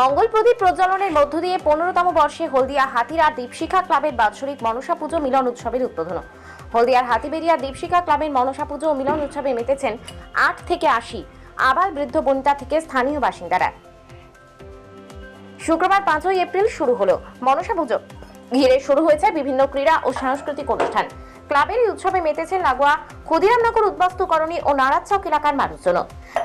মঙ্গল প্রদীপ প্রজ্বলনের মধ্য দিয়ে পনেরোতম বর্ষে হলদিয়া হাতিরা দীপশিখা ক্লাবের বাৎসরিক মনসা পুজো মিলন উৎসবের উদ্বোধন। হলদিয়ার হাতিবেরিয়া দীপশিখা ক্লাবের মনসা পুজো ও মিলন উৎসবে মেতেছেন আট থেকে আশি আবার বৃদ্ধ বনিতা থেকে স্থানীয় বাসিন্দারা। শুক্রবার পাঁচই এপ্রিল শুরু হলো মনসা পুজো। ঘিরে শুরু হয়েছে বিভিন্ন ক্রীড়া ও সাংস্কৃতিক অনুষ্ঠান। ক্লাবের উৎসবে মেতেছেন লাগোয়া ক্ষুদিরামনগর উদ্বাস্তুকরণী ও নারাজচক এলাকার মানুষজন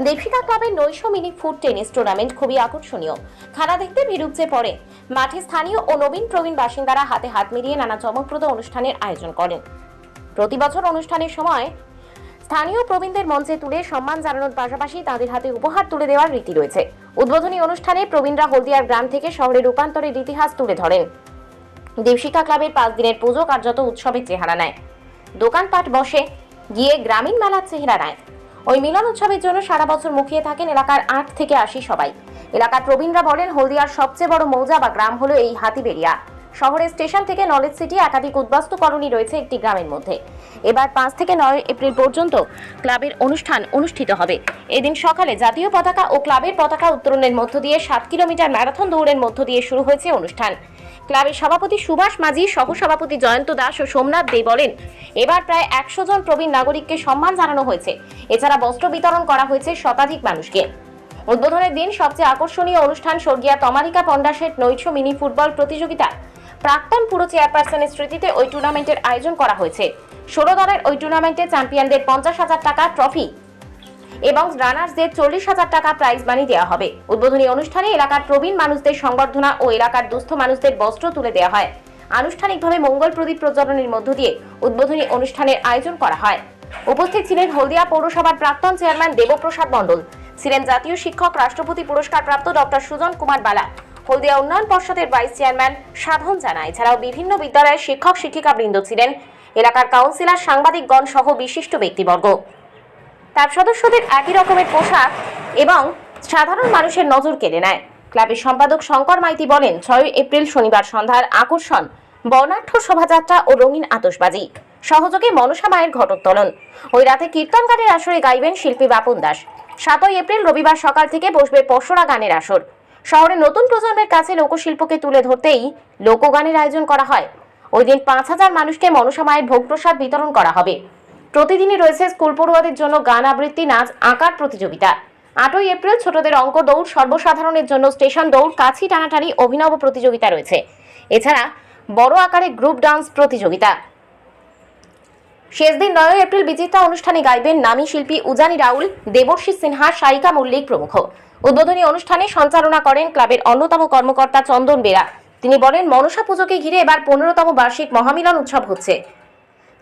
দেবশিকা ক্লাবের নৈশ মিনি ফুড টেনিস টুর্নামেন্ট খুবই আকর্ষণীয়। খেলা দেখতে ভিড় উপচে পড়ে। মাঠে স্থানীয় ও নবীন প্রবীণ বাসিন্দারা হাতে হাত মিলিয়ে নানা চমকপ্রদ অনুষ্ঠানের আয়োজন করেন। প্রতি বছর অনুষ্ঠানের সময় স্থানীয় প্রবীণদের মঞ্চে তুলে সম্মান জানানোর পাশাপাশি তাদের হাতে উপহার তুলে দেওয়ার রীতি রয়েছে। উদ্বোধনী অনুষ্ঠানে প্রবীণরা হলদিয়ার গ্রাম থেকে শহরে রূপান্তরের ইতিহাস তুলে ধরেন। দেবশিকা ক্লাবের পাঁচ দিনের পুজো কার্যত উৎসবের চেহারা নেয়। দোকানপাট বসে, গিয়ে গ্রামীণ মেলার চেহারা নেয়। ওই মিলন উৎসবের জন্য সারা বছর মুখিয়ে থাকেন এলাকার আট থেকে আশি সবাই। এলাকার প্রবীণরা বলেন, হলদিয়ার সবচেয়ে বড় মৌজা বা গ্রাম হলো এই হাতিবেরিয়া শহরের স্টেশন থেকে নলেজ সিটি একাধিক উদ্বাস্তু রয়েছে একটি গ্রামের মধ্যে। এবার পাঁচ থেকে নয় এপ্রিল পর্যন্ত ক্লাবের অনুষ্ঠান অনুষ্ঠিত হবে। এদিন সকালে জাতীয় পতাকা ও ক্লাবের পতাকা উত্তোলনের মধ্য দিয়ে সাত কিলোমিটার ম্যারাথন দৌড়ের মধ্য দিয়ে শুরু হয়েছে অনুষ্ঠান। ক্লাবের সভাপতি সুভাষ মাঝি, সহসভাপতি জয়ন্ত দাস ও সোমনাথ দে বলেন, এবার প্রায় একশো জন প্রবীণ নাগরিককে সম্মান জানানো হয়েছে। এছাড়া বস্ত্র বিতরণ করা হয়েছে শতাধিক মানুষকে। উদ্বোধনের দিন সবচেয়ে আকর্ষণীয় অনুষ্ঠান স্বর্গীয়া তমারিকা পন্ডাসের নৈশ মিনি ফুটবল প্রতিযোগিতা প্রাক্তন পুরো চেয়ারপারসনের স্মৃতিতে ওই টুর্নামেন্টের আয়োজন করা হয়েছে। ষোলো দলের ওই টুর্নামেন্টে চ্যাম্পিয়নদের পঞ্চাশ হাজার টাকা ট্রফি এবং রানার্সদের চল্লিশ হাজার টাকা প্রাইজ মানি দেওয়া হবে। উদ্বোধনী অনুষ্ঠানে এলাকার প্রবীণ মানুষদের সংবর্ধনা ও এলাকার দুস্থ মানুষদের বস্ত্র তুলে দেওয়া হয়। আনুষ্ঠানিকভাবে মঙ্গল প্রদীপ প্রজ্বলনের মধ্য দিয়ে উদ্বোধনী অনুষ্ঠানের আয়োজন করা হয়। উপস্থিত ছিলেন হলদিয়া পৌরসভার প্রাক্তন চেয়ারম্যান দেবপ্রসাদ মণ্ডল, ছিলেন জাতীয় শিক্ষক, রাষ্ট্রপতি পুরস্কারপ্রাপ্ত ডক্টর সুজন কুমার বালা, হলদিয়া উন্নয়ন পর্ষদের ভাইস চেয়ারম্যান সাধন জানা এছাড়াও বিভিন্ন বিদ্যালয়ের শিক্ষক শিক্ষিকা বৃন্দ ছিলেন। এলাকার কাউন্সিলর, সাংবাদিকগণ সহ বিশিষ্ট ব্যক্তিবর্গ। তার সদস্যদের একই রকমের পোশাক এবং সাধারণ মানুষের নজর কেড়ে নেয়। ক্লাবের সম্পাদক শঙ্কর মাইতি বলেন ছয় এপ্রিল শনিবার সন্ধ্যার আকর্ষণ, বর্ণাঢ্য শোভাযাত্রা ও রঙিন আতশবাজি, সহযোগে মনসা মায়ের ঘটোত্তোলন ওই রাতে কীর্তন গানের আসরে গাইবেন শিল্পী বাপন দাস। সাতই এপ্রিল রবিবার সকাল থেকে বসবে পশরা গানের আসর। শহরে নতুন প্রজন্মের কাছে লোকশিল্পকে তুলে ধরতেই লোকগানের আয়োজন করা হয়। ওই দিন পাঁচ হাজার মানুষকে মনসা মায়ের ভোগ প্রসাদ বিতরণ করা হবে। প্রতিদিনই রয়েছে স্কুল পড়ুয়াদের জন্য গান আবৃত্তি, নাচ, আঁকার প্রতিযোগিতা। আটই এপ্রিল ছোটদের অঙ্ক দৌড়, সর্বসাধারণের জন্য স্টেশন দৌড়, কাছি টানাটানি, অভিনব প্রতিযোগিতা রয়েছে। এছাড়া বড় আকারে গ্রুপ ডান্স প্রতিযোগিতা। শেষ দিন নয় এপ্রিল বিচিত্রা অনুষ্ঠানে গাইবেন নামী শিল্পী উজানি রাউল, দেবর্ষী সিনহা, সাইকা মল্লিক প্রমুখ। উদ্বোধনী অনুষ্ঠানে সঞ্চালনা করেন ক্লাবের অন্যতম কর্মকর্তা চন্দন বেরা। তিনি বলেন, মনসা পুজোকে ঘিরে এবার পনেরোতম বার্ষিক মহামিলন উৎসব হচ্ছে।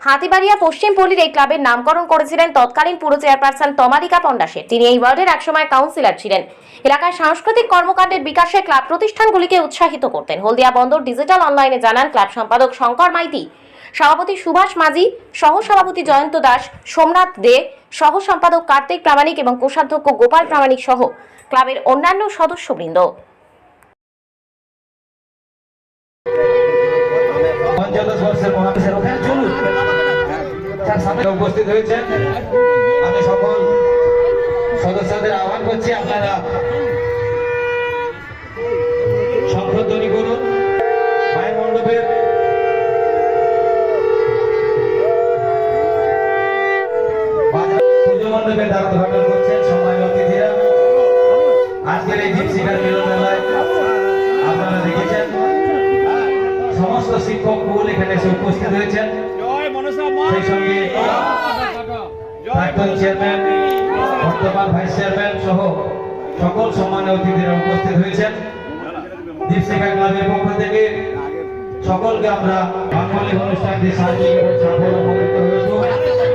হাতিবাড়িয়া পশ্চিম পল্লীর এই ক্লাবের নামকরণ করেছিলেন তৎকালীন পুরো চেয়ারপারসন তমারিকা পন্ডাসের তিনি এই ওয়ার্ডের একসময় কাউন্সিলর ছিলেন। এলাকার সাংস্কৃতিক কর্মকাণ্ডের বিকাশে ক্লাব প্রতিষ্ঠানগুলিকে উৎসাহিত করতেন। হলদিয়া বন্দর ডিজিটাল অনলাইনে জানান, ক্লাব সম্পাদক শঙ্কর মাইতি, সভাপতি সুভাষ মাঝি সহ সভাপতি জয়ন্ত দাস, সোমনাথ দে সহ সম্পাদক কার্তিক প্রামাণিক এবং কোষাধ্যক্ষ গোপাল প্রামাণিক সহ ক্লাবের অন্যান্য সদস্যবৃন্দ। তার সামনে উপস্থিত হয়েছেন। আমি সকল সদস্যদের আহ্বান করছি আপনারা সম্প্রদানি করুন। মায়ের মণ্ডপের পুজো মণ্ডপের দ্বার উদ্ঘাটন করছেন অতিথিরা। আজকের এই দীপশিখার মিলন মেলায় আপনারা দেখেছেন সমস্ত শিক্ষক মূল এখানে এসে উপস্থিত হয়েছেন। জয় সেই সঙ্গে প্রাক্তন চেয়ারম্যান, বর্তমান ভাইস চেয়ারম্যান সহ সকল সম্মান অতিথিরা উপস্থিত হয়েছেন। দীপশিখা ক্লাবের পক্ষ থেকে সকলকে আমরা বাঙালি অনুষ্ঠানটি সাহায্য করে সাফল্য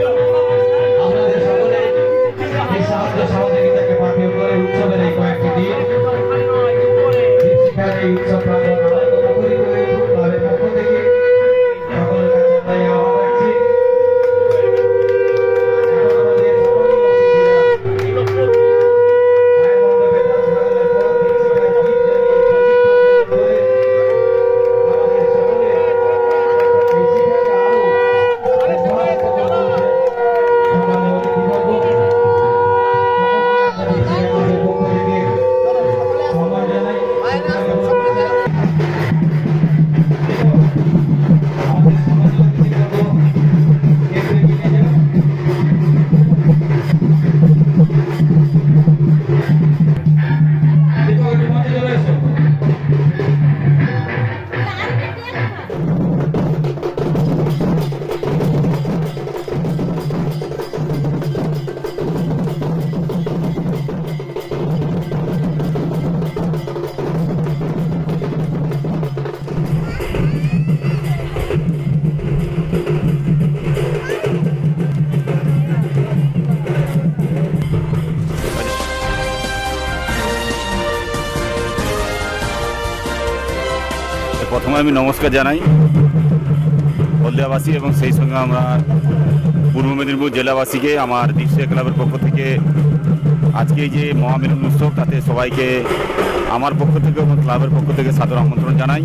আমি নমস্কার জানাই হলদিয়াবাসী এবং সেই সঙ্গে আমরা পূর্ব মেদিনীপুর জেলাবাসীকে, আমার দীপসিয়া ক্লাবের পক্ষ থেকে আজকে যে মহামিলন উৎসব, তাতে সবাইকে আমার পক্ষ থেকে এবং ক্লাবের পক্ষ থেকে সাদর আমন্ত্রণ জানাই।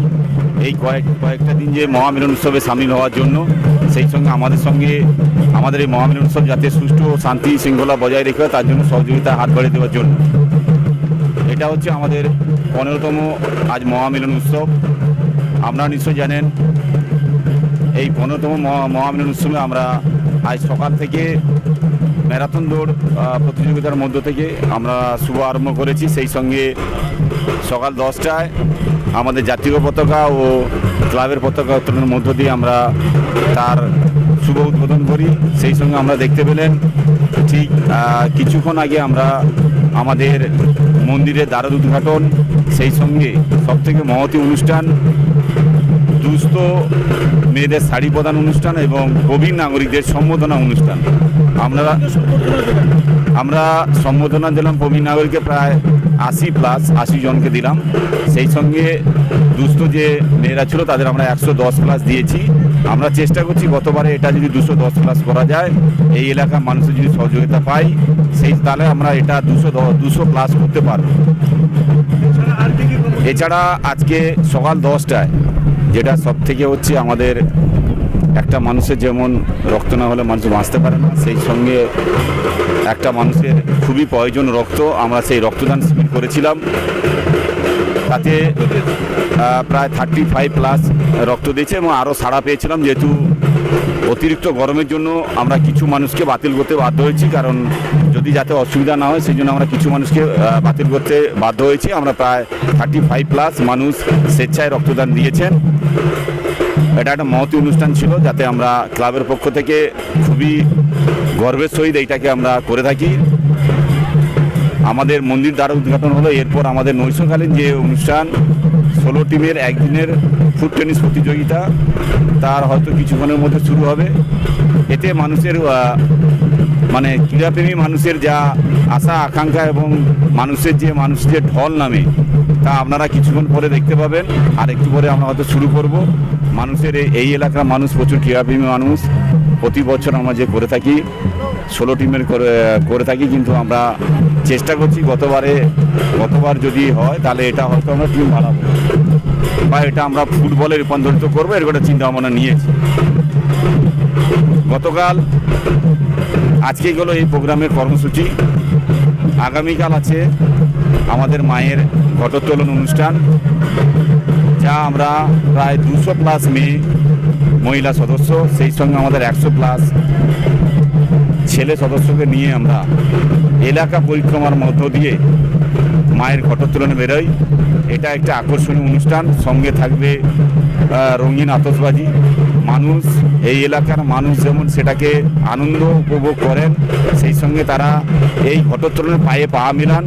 এই কয়েক, কয়েকটা দিন যে মহামিলন উৎসবে সামিল হওয়ার জন্য, সেই সঙ্গে আমাদের সঙ্গে আমাদের এই মহামিলন উৎসব যাতে সুষ্ঠু ও শান্তি শৃঙ্খলা বজায় রেখে, তার জন্য সহযোগিতা হাত বাড়িয়ে দেওয়ার জন্য। এটা হচ্ছে আমাদের পনেরোতম আজ মহামিলন উৎসব। আপনারা নিশ্চয়ই জানেন, এই পনেরোতম মহা- মহামিলন উৎসবে আমরা আজ সকাল থেকে ম্যারাথন দৌড় প্রতিযোগিতার মধ্য থেকে আমরা শুভ আরম্ভ করেছি। সেই সঙ্গে সকাল দশটায় আমাদের জাতীয় পতাকা ও ক্লাবের পতাকা উত্তোলনের মধ্য দিয়ে আমরা তার শুভ উদ্বোধন করি। সেই সঙ্গে আমরা দেখতে পেলেন ঠিক কিছুক্ষণ আগে আমরা আমাদের মন্দিরের দ্বারদ উদ্ঘাটন সেই সঙ্গে সবথেকে মহতি অনুষ্ঠান দুস্থ মেয়েদের শাড়ি প্রদান অনুষ্ঠান এবং প্রবীণ নাগরিকদের সম্বোধনা অনুষ্ঠান। আমরা আমরা সম্বোধনা দিলাম প্রবীণ নাগরিককে প্রায় আশি প্লাস আশি জনকে দিলাম। সেই সঙ্গে দুস্থ যে মেয়েরা ছিল তাদের আমরা একশো দশ প্লাস দিয়েছি। আমরা চেষ্টা করছি গতবারে এটা যদি দুশো দশ প্লাস করা যায়, এই এলাকার মানুষের যদি সহযোগিতা পাই, সেই তাহলে আমরা এটা দুশো দুশো প্লাস করতে পারব। এছাড়া আজকে সকাল দশটায় যেটা সব থেকে হচ্ছে আমাদের একটা মানুষের যেমন রক্ত না হলে মানুষ বাঁচতে পারে না, সেই সঙ্গে একটা মানুষের খুবই প্রয়োজন রক্ত। আমরা সেই রক্তদান শিবির করেছিলাম। তাতে প্রায় থার্টি ফাইভ প্লাস রক্ত দিয়েছে এবং আরও সাড়া পেয়েছিলাম, যেহেতু অতিরিক্ত গরমের জন্য আমরা কিছু মানুষকে বাতিল করতে বাধ্য হয়েছি, কারণ যদি যাতে অসুবিধা না হয়, সেই জন্য আমরা কিছু মানুষকে বাতিল করতে বাধ্য হয়েছি। আমরা প্রায় থার্টি ফাইভ প্লাস মানুষ স্বেচ্ছায় রক্তদান দিয়েছেন। এটা একটা মহতি অনুষ্ঠান ছিল, যাতে আমরা ক্লাবের পক্ষ থেকে খুবই গর্বের সহিত এইটাকে আমরা করে থাকি। আমাদের মন্দির দ্বারা উদ্ঘাটন হলো। এরপর আমাদের নৈশকালীন যে অনুষ্ঠান, ষোলো টিমের একদিনের ফুট টেনিস প্রতিযোগিতা, তার হয়তো কিছুক্ষণের মধ্যে শুরু হবে। এতে মানুষের মানে ক্রীড়াপ্রেমী মানুষের যা আশা, আকাঙ্ক্ষা এবং মানুষের যে মানুষ যে ঢল নামে, তা আপনারা কিছুক্ষণ পরে দেখতে পাবেন। আর একটু পরে আমরা হয়তো শুরু করব। মানুষের এই- এলাকার মানুষ, প্রচুর ক্রীড়াপ্রেমী মানুষ। প্রতি বছর আমরা যে করে থাকি ষোলো টিমের করে করে থাকি, কিন্তু আমরা চেষ্টা করছি গতবারে, গতবার যদি হয়, তাহলে এটা হয়তো আমরা টিম বাড়াবো। বা এটা আমরা ফুটবলে রূপান্তরিত করব এরকম একটা চিন্তা ভাবনা নিয়েছি। গতকাল, আজকে গেলো এই প্রোগ্রামের কর্মসূচি। আগামীকাল আছে আমাদের মায়ের ঘটোত্তোলন অনুষ্ঠান, যা আমরা প্রায় দুশো প্লাস মেয়ে মহিলা সদস্য, সেই সঙ্গে আমাদের একশো প্লাস ছেলে সদস্যকে নিয়ে আমরা এলাকা পরিক্রমার মধ্য দিয়ে মায়ের ঘটোত্তোলনে বেরোই। এটা একটা আকর্ষণীয় অনুষ্ঠান। সঙ্গে থাকবে রঙিন আতসবাজি মানুষ, এই এলাকার মানুষ যেমন সেটাকে আনন্দ উপভোগ করেন, সেই সঙ্গে তারা এই ঘটোত্তোলনের পায়ে পা মিলান।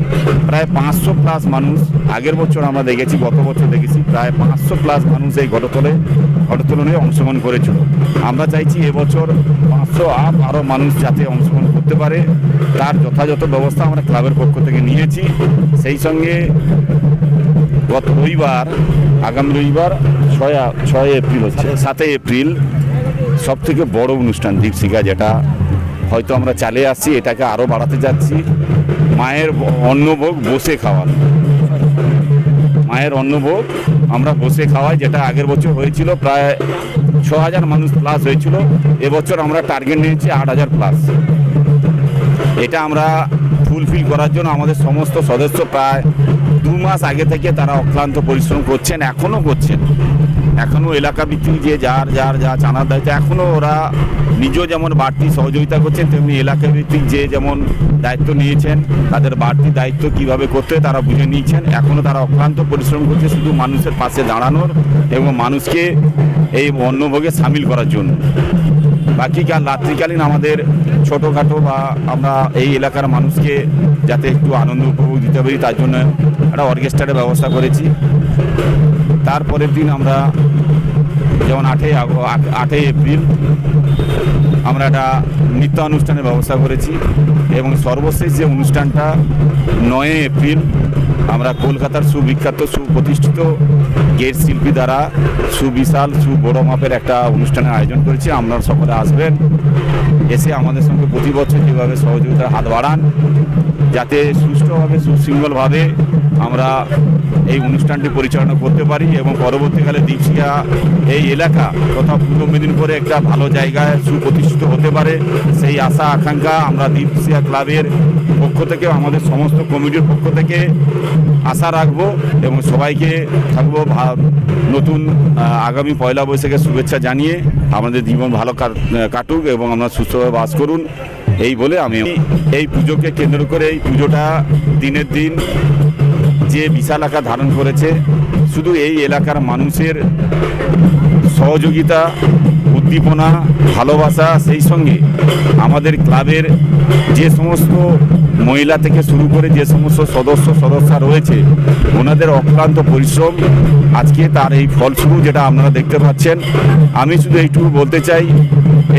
প্রায় পাঁচশো প্লাস মানুষ, আগের বছর আমরা দেখেছি, গত বছর দেখেছি, প্রায় পাঁচশো প্লাস মানুষ এই ঘটোত্তলে ঘটোত্তোলনে অংশগ্রহণ করেছিল। আমরা চাইছি এবছর পাঁচশো আপ আরও মানুষ যাতে অংশগ্রহণ করতে পারে। তার যথাযথ ব্যবস্থা আমরা ক্লাবের পক্ষ থেকে নিয়েছি। সেই সঙ্গে গত রবিবার, আগামী রবিবার ছয় ছয় এপ্রিল হচ্ছে সাতই এপ্রিল সব থেকে বড় অনুষ্ঠান দীপশিখা যেটা। হয়তো আমরা চালিয়ে আসছি, এটাকে আরও বাড়াতে যাচ্ছি। মায়ের অন্নভোগ বসে খাওয়ানো। মায়ের অন্নভোগ আমরা বসে খাওয়াই, যেটা আগের বছর হয়েছিল প্রায় ছ হাজার মানুষ প্লাস হয়েছিল, এবছর আমরা টার্গেট নিয়েছি আট হাজার প্লাস এটা আমরা ফুলফিল করার জন্য আমাদের সমস্ত সদস্য প্রায় মাস আগে থেকে তারা অক্লান্ত পরিশ্রম করছেন, এখনও করছেন। এখনও এলাকা ভিত্তিক যে যার যার, যা জানার দায়িত্ব, এখনও ওরা নিজেও যেমন বাড়তি সহযোগিতা করছেন, তেমনি এলাকা ভিত্তিক যে যেমন দায়িত্ব নিয়েছেন, তাদের বাড়তি দায়িত্ব কীভাবে করতে তারা বুঝে নিয়েছেন। এখনও তারা অক্লান্ত পরিশ্রম করছে শুধু মানুষের পাশে দাঁড়ানোর এবং মানুষকে এই অন্নভোগে সামিল করার জন্য। বাকি কাল রাত্রিকালীন আমাদের ছোটোখাটো বা আমরা এই এলাকার মানুষকে যাতে একটু আনন্দ উপভোগ দিতে পারি, তার জন্য একটা অর্কেস্ট্রারের ব্যবস্থা করেছি। তারপরের দিন আমরা যেমন আটই আটই এপ্রিল আমরা একটা নৃত্য অনুষ্ঠানের ব্যবস্থা করেছি এবং সর্বশেষ যে অনুষ্ঠানটা নয় এপ্রিল আমরা কলকাতার সুবিখ্যাত, সুপ্রতিষ্ঠিত গেট শিল্পী দ্বারা সুবিশাল, সুবড় মাপের একটা অনুষ্ঠানের আয়োজন করেছি। আপনারা সকলে আসবেন, এসে আমাদের সঙ্গে প্রতি বছর যেভাবে সহযোগিতার হাত বাড়ান, যাতে সুষ্ঠুভাবে, সুশৃঙ্খলভাবে আমরা এই অনুষ্ঠানটি পরিচালনা করতে পারি এবং পরবর্তীকালে দীপশিয়া এই এলাকা তথা পূর্ব মেদিনীপুরে একটা ভালো জায়গায় সুপ্রতিষ্ঠিত হতে পারে, সেই আশা, আকাঙ্ক্ষা আমরা দীপশিয়া ক্লাবের পক্ষ থেকে, আমাদের সমস্ত কমিটির পক্ষ থেকে আশা রাখব এবং সবাইকে থাকব নতুন আগামী পয়লা বৈশাখের শুভেচ্ছা জানিয়ে আমাদের জীবন ভালো কাট- কাটুক এবং আমরা সুস্থভাবে বাস করুন। এই বলে আমি এই পুজোকে কেন্দ্র করে এই পুজোটা দিনের দিন যে বিশাল আকার ধারণ করেছে, শুধু এই এলাকার মানুষের সহযোগিতা উদ্দীপনা, ভালোবাসা সেই সঙ্গে আমাদের ক্লাবের যে সমস্ত মহিলা থেকে শুরু করে যে সমস্ত সদস্য, সদস্যা রয়েছে, ওনাদের অক্লান্ত পরিশ্রম আজকে তার এই ফলস্বরূপ যেটা আপনারা দেখতে পাচ্ছেন। আমি শুধু এইটুকু বলতে চাই,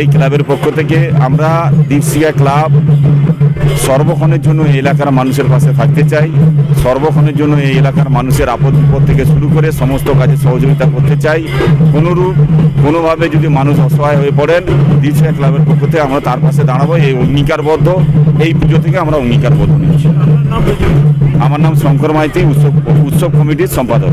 এই ক্লাবের পক্ষ থেকে আমরা দীপশিয়া ক্লাব সর্বক্ষণের জন্য এই এলাকার মানুষের পাশে থাকতে চাই। সর্বক্ষণের জন্য এই এলাকার মানুষের আপদ বিপদ থেকে শুরু করে সমস্ত কাজে সহযোগিতা করতে চাই। কোনোরূপ কোনোভাবে যদি মানুষ অসহায় হয়ে পড়েন দিশা ক্লাবের পক্ষ থেকে আমরা তার পাশে দাঁড়াবো। এই অঙ্গীকারবদ্ধ এই পুজো থেকে আমরা অঙ্গীকারবদ্ধ নিচ্ছি আমার নাম শঙ্কর মাইতি উৎসব উৎসব কমিটির সম্পাদক।